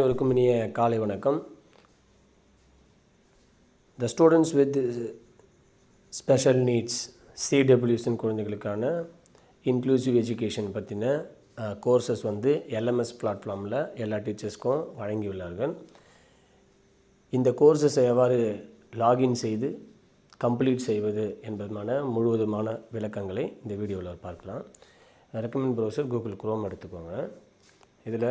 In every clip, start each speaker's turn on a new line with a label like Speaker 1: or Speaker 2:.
Speaker 1: அனைவருக்கும் இனிய காலை வணக்கம். The students with special needs சிடபிள்யூசின் குழந்தைகளுக்கான இன்க்ளூசிவ் எஜுகேஷன் பற்றின கோர்சஸ் வந்து எல்எம்எஸ் பிளாட்ஃபார்மில் எல்லா டீச்சர்ஸ்க்கும் வழங்கியுள்ளார்கள். இந்த கோர்சஸை எவ்வாறு லாகின் செய்து கம்ப்ளீட் செய்வது என்பதுமான முழுவதுமான விளக்கங்களை இந்த வீடியோவில் பார்க்கலாம். ரெக்கமெண்ட் ப்ரௌசர் கூகுள் குரோம் எடுத்துக்கோங்க. இதில்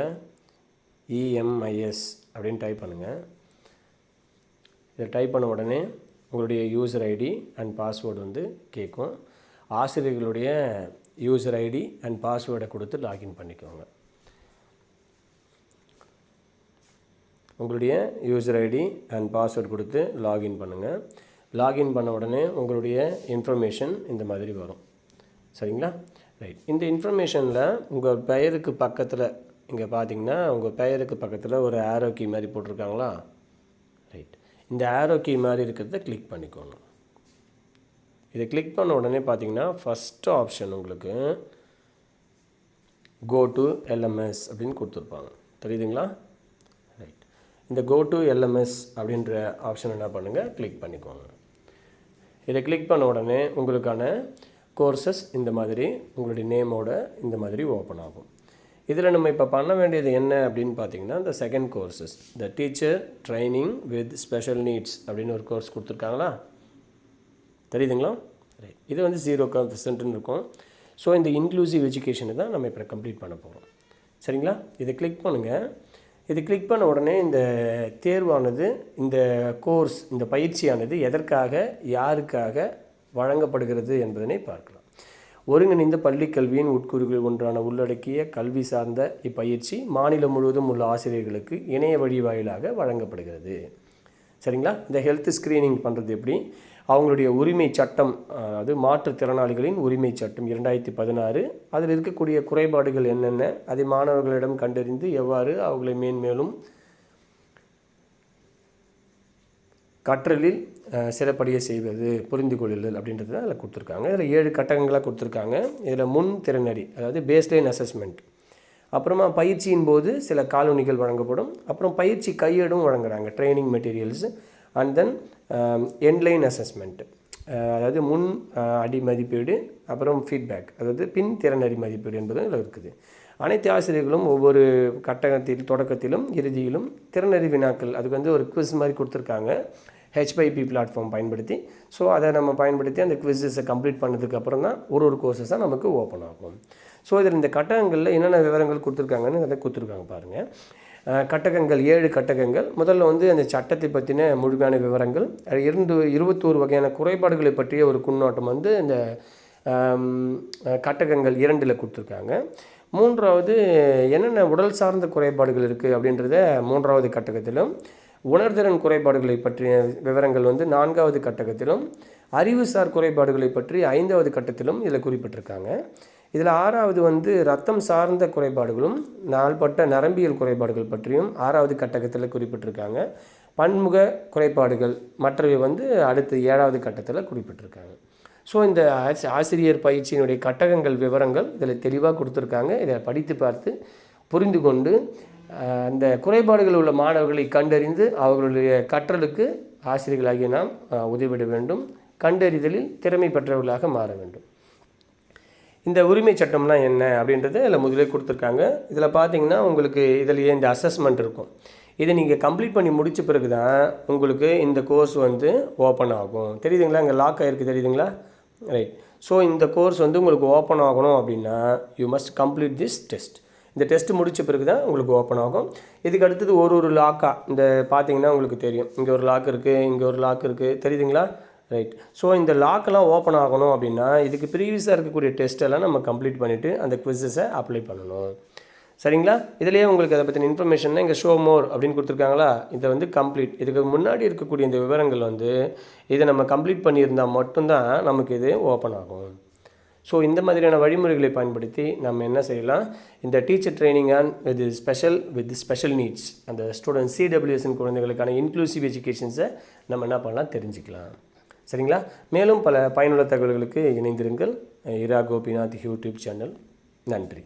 Speaker 1: இஎம்ஐஎஸ் அப்படின்னு டைப் பண்ணுங்கள் இதை டைப் பண்ண உடனே உங்களுடைய யூசர் ஐடி அண்ட் பாஸ்வேர்டு வந்து கேட்கும் ஆசிரியர்களுடைய யூசர் ஐடி அண்ட் பாஸ்வேர்டை கொடுத்து லாகின் பண்ணிக்கோங்க. உங்களுடைய யூசர் ஐடி அண்ட் பாஸ்வேர்டு கொடுத்து லாகின் பண்ணுங்கள் லாகின் பண்ண உடனே உங்களுடைய இன்ஃபர்மேஷன் இந்த மாதிரி வரும். சரிங்களா? ரைட் இந்த இன்ஃபர்மேஷனில் உங்கள் பெயருக்கு பக்கத்தில் இங்கே பார்த்தீங்கன்னா உங்கள் பெயருக்கு பக்கத்தில் ஒரு ஆரோ கீ மாதிரி போட்டிருக்காங்களா? ரைட் இந்த ஆரோ கீ மாதிரி இருக்கிறத கிளிக் பண்ணிக்கோங்க. இதை கிளிக் பண்ண உடனே பார்த்தீங்கன்னா ஃபஸ்ட்டு ஆப்ஷன் உங்களுக்கு கோ டு எல்எம்எஸ் அப்படின்னு கொடுத்துருப்பாங்க. தெரியுதுங்களா? ரைட் இந்த கோ டு எல்எம்எஸ் அப்படின்ற ஆப்ஷன் என்ன பண்ணுங்கள் கிளிக் பண்ணிக்கோங்க. இதை கிளிக் பண்ண உடனே உங்களுக்கான கோர்சஸ் இந்த மாதிரி உங்களுடைய நேமோட இந்த மாதிரி ஓப்பன் ஆகும். இதில் நம்ம இப்போ பண்ண வேண்டியது என்ன அப்படின்னு பார்த்தீங்கன்னா இந்த second courses the teacher training with special needs அப்படின்னு ஒரு கோர்ஸ் கொடுத்துருக்காங்களா? தெரியுதுங்களா? ரைட் இது வந்து ஜீரோ பர்சன்ட்னு இருக்கும். ஸோ இந்த இன்க்ளூசிவ் எஜுகேஷனை தான் நம்ம இப்போ கம்ப்ளீட் பண்ண போகிறோம் சரிங்களா? இதை கிளிக் பண்ணுங்கள் இது கிளிக் பண்ண உடனே இந்த தேர்வானது இந்த கோர்ஸ் இந்த பயிற்சியானது எதற்காக யாருக்காக வழங்கப்படுகிறது என்பதனை பார்க்கலாம். ஒருங்கிணைந்த பள்ளிக் கல்வியின் உட்கூறுகள் ஒன்றான உள்ளடக்கிய கல்வி சார்ந்த இப்பயிற்சி மாநிலம் முழுவதும் உள்ள ஆசிரியர்களுக்கு இணைய வழி வாயிலாக வழங்கப்படுகிறது. சரிங்களா? இந்த ஹெல்த் ஸ்க்ரீனிங் பண்ணுறது எப்படி? அவங்களுடைய உரிமை சட்டம் அதாவது மாற்றுத்திறனாளிகளின் உரிமை சட்டம் இரண்டாயிரத்தி பதினாறு அதில் இருக்கக்கூடிய குறைபாடுகள் என்னென்ன அதை மாணவர்களிடம் கண்டறிந்து எவ்வாறு அவர்களை மேன்மேலும் கற்றலில் சிறப்படைய செய்வது புரிந்து கொள்ளுதல் அப்படின்றது தான் அதில் கொடுத்துருக்காங்க. இதில் ஏழு கட்டங்களாக கொடுத்துருக்காங்க. இதில் முன் திறனடி அதாவது பேஸ்லைன் அசஸ்மெண்ட் அப்புறமா பயிற்சியின் போது சில காலோனிகள் வழங்கப்படும். அப்புறம் பயிற்சி கையேடும் வழங்குறாங்க training materials and then online assessment அதாவது முன் அடி மதிப்பீடு அப்புறம் ஃபீட்பேக் அதாவது பின் திறனடி மதிப்பீடு என்பதும் இதில் இருக்குது. அனைத்து ஆசிரியர்களும் ஒவ்வொரு கட்டகத்தில் தொடக்கத்திலும் இறுதியிலும் திறனறி வினாக்கள் அதுக்கு வந்து ஒரு குவிஸ் மாதிரி கொடுத்துருக்காங்க. ஹெச்பைபி பிளாட்ஃபார்ம் பயன்படுத்தி ஸோ அதை நம்ம பயன்படுத்தி அந்த குவிஸஸை கம்ப்ளீட் பண்ணதுக்கப்புறம் தான் ஒரு ஒரு கோர்சஸாக நமக்கு ஓப்பன் ஆகும். ஸோ இதில் இந்த கட்டகங்களில் என்னென்ன விவரங்கள் கொடுத்துருக்காங்கன்னு அதை கொடுத்துருக்காங்க பாருங்கள் கட்டகங்கள் ஏழு கட்டகங்கள். முதல்ல வந்து அந்த சட்டத்தை பற்றின முழுமையான விவரங்கள். இரண்டு இருபத்தோரு வகையான குறைபாடுகளை பற்றிய ஒரு குன்னோட்டம் வந்து இந்த கட்டகங்கள் இரண்டில் கொடுத்துருக்காங்க. மூன்றாவது என்னென்ன உடல் சார்ந்த குறைபாடுகள் இருக்குது அப்படின்றத மூன்றாவது கட்டகத்திலும் உணர்திறன் குறைபாடுகளை பற்றிய விவரங்கள் வந்து நான்காவது கட்டகத்திலும் அறிவுசார் குறைபாடுகளை பற்றி ஐந்தாவது கட்டத்திலும் இதில் குறிப்பிட்டிருக்காங்க. இதில் ஆறாவது வந்து ரத்தம் சார்ந்த குறைபாடுகளும் நாள்பட்ட நரம்பியல் குறைபாடுகள் பற்றியும் ஆறாவது கட்டகத்தில் குறிப்பிட்டிருக்காங்க. பன்முக குறைபாடுகள் மற்றவை வந்து அடுத்து ஏழாவது கட்டத்தில் குறிப்பிட்டிருக்காங்க. ஸோ இந்த ஆசிரியர் பயிற்சியினுடைய கட்டகங்கள் விவரங்கள் இதில் தெளிவாக கொடுத்துருக்காங்க. இதை படித்து பார்த்து புரிந்து கொண்டு அந்த குறைபாடுகள் உள்ள மாணவர்களை கண்டறிந்து அவர்களுடைய கற்றலுக்கு ஆசிரியர்களாகிய நாம் உதவிட வேண்டும். கண்டறிதலில் திறமை பெற்றவர்களாக மாற வேண்டும். இந்த உரிமை சட்டம்னா என்ன அப்படின்றது இதில் முதலே கொடுத்துருக்காங்க. இதில் பார்த்தீங்கன்னா உங்களுக்கு இதிலேயே இந்த அசஸ்மெண்ட் இருக்கும். இதை நீங்கள் கம்ப்ளீட் பண்ணி முடித்த பிறகு தான் உங்களுக்கு இந்த கோர்ஸ் வந்து ஓப்பன் ஆகும். தெரியுதுங்களா? இங்கே லாக் ஆகிருக்கு தெரியுதுங்களா? ரைட் ஸோ இந்த கோர்ஸ் வந்து உங்களுக்கு ஓப்பன் ஆகணும் அப்படின்னா you must complete this test இந்த டெஸ்ட் முடித்த பிறகு தான் உங்களுக்கு ஓப்பன் ஆகும். இதுக்கு அடுத்தது ஒரு ஒரு லாக்காக இந்த பார்த்தீங்கன்னா உங்களுக்கு தெரியும். இங்கே ஒரு லாக் இருக்குது இங்கே ஒரு லாக் இருக்குது தெரியுதுங்களா? ரைட் ஸோ இந்த லாக்கெல்லாம் ஓப்பன் ஆகணும் அப்படின்னா இதுக்கு ப்ரீவியஸாக இருக்கக்கூடிய டெஸ்ட்டெல்லாம் நம்ம கம்ப்ளீட் பண்ணிவிட்டு அந்த குவிஸஸை அப்ளை பண்ணணும். சரிங்களா? இதுலேயே உங்களுக்கு அதை பற்றின இன்ஃபர்மேஷன் இங்கே ஷோ மோர் அப்படின்னு கொடுத்துருக்காங்களா? இதை வந்து கம்ப்ளீட் இதுக்கு முன்னாடி இருக்கக்கூடிய இந்த விவரங்கள் வந்து இதை நம்ம கம்ப்ளீட் பண்ணியிருந்தால் மட்டும்தான் நமக்கு இது ஓப்பன் ஆகும். ஸோ இந்த மாதிரியான வழிமுறைகளை பயன்படுத்தி நம்ம என்ன செய்யலாம்? இந்த teacher training on with special with special needs அந்த student C W S N குழந்தைகளுக்கான இன்க்ளூசிவ் எஜுகேஷன்ஸை நம்ம என்ன பண்ணலாம்? தெரிஞ்சுக்கலாம். சரிங்களா? மேலும் பல பயனுள்ள தகவல்களுக்கு இணைந்திருங்கள். Ira Gopinath YouTube channel. நன்றி.